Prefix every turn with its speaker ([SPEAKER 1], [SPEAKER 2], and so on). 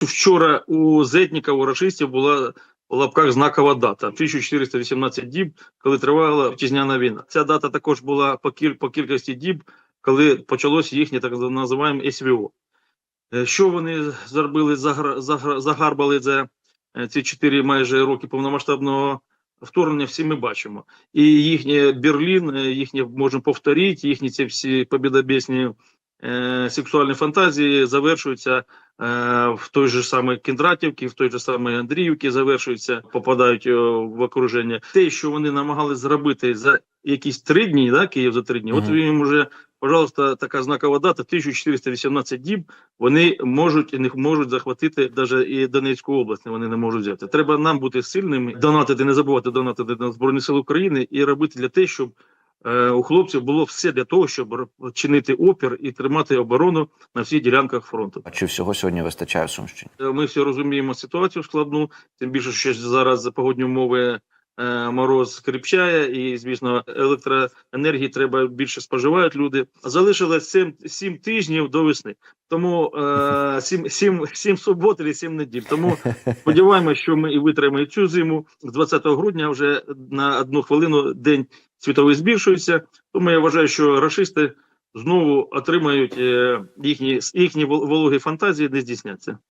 [SPEAKER 1] Вчора у Зетніка, у рашистів була в лапках знакова дата 1418 діб, коли тривала вітчизняна війна. Ця дата також була по, кіль, по кількості діб, коли почалось їхнє так називаємо СВО. Е, Що вони зробили, загра- загра- загарбали за е, ці чотири майже роки повномасштабного вторгнення, всі ми бачимо. І їхнє Берлін, е, їхнє можемо повторити, їхні ці всі побідобєсні е, сексуальні фантазії завершуються е, в той же самий Кіндратівці, в той же самий Андріївці, завершуються, попадають е, в окруження. Те, що вони намагались зробити за якісь три дні, да, Київ за три дні, от
[SPEAKER 2] Мгм.
[SPEAKER 1] їм уже, пожалуйста, така знакова дата, 1418 діб, вони можуть і не можуть захватити навіть і Донецьку область. Вони не можуть взяти. Треба нам бути сильними, донатити, не забувати донатити на збройні сили України і робити для те, щоб у хлопців було все для того, щоб чинити опір і тримати оборону на всіх ділянках фронту.
[SPEAKER 2] А чи всього сьогодні вистачає Сумщині?
[SPEAKER 1] Е, Ми всі розуміємо ситуацію складну, тим більше, що зараз погодні умови е, мороз скрипчає, і звісно, електроенергії треба більше споживають люди. Залишилось 7, 7 тижнів до весни, тому е, 7, 7, 7 субот і 7 неділь. Тому сподіваємося, що ми і витримаємо цю зиму. З 20 грудня вже на одну хвилину день світовий збільшується. Тому я вважаю, що рашисти знову отримають е, їхні їхні вол- вологі фантазії, не здійсняться.